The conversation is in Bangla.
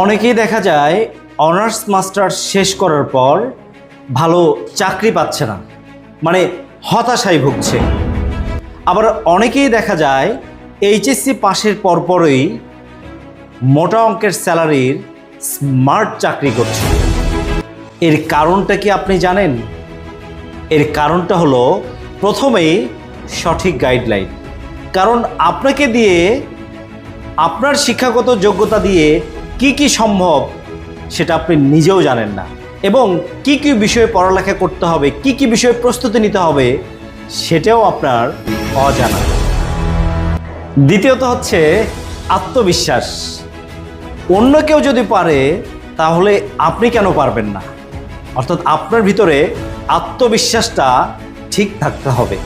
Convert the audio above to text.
অনেকেই দেখা যায় অনার্স মাস্টার শেষ করার পর ভালো চাকরি পাচ্ছে না মানে হতাশায় ভুগছে। আবার অনেকেই দেখা যায় এইচএসসি পাশের পরপরই মোটা অঙ্কের স্যালারির স্মার্ট চাকরি করছে। এর কারণটা কি আপনি জানেন? এর কারণটা হলো প্রথমেই সঠিক গাইডলাইন। কারণ আপনাকে দিয়ে আপনার শিক্ষাগত যোগ্যতা দিয়ে কি কি সম্ভব সেটা আপনি নিজেও জানেন না। এবং কি কি বিষয়ে পড়ালেখা করতে হবে, কি কি বিষয়ে প্রস্তুতি নিতে হবে সেটাও আপনার অজানা। দ্বিতীয়ত হচ্ছে আত্মবিশ্বাস। অন্য কেউ যদি পারে, তাহলে আপনি কেন পারবেন না? অর্থাৎ আপনার ভিতরে আত্মবিশ্বাসটা ঠিক থাকতে হবে।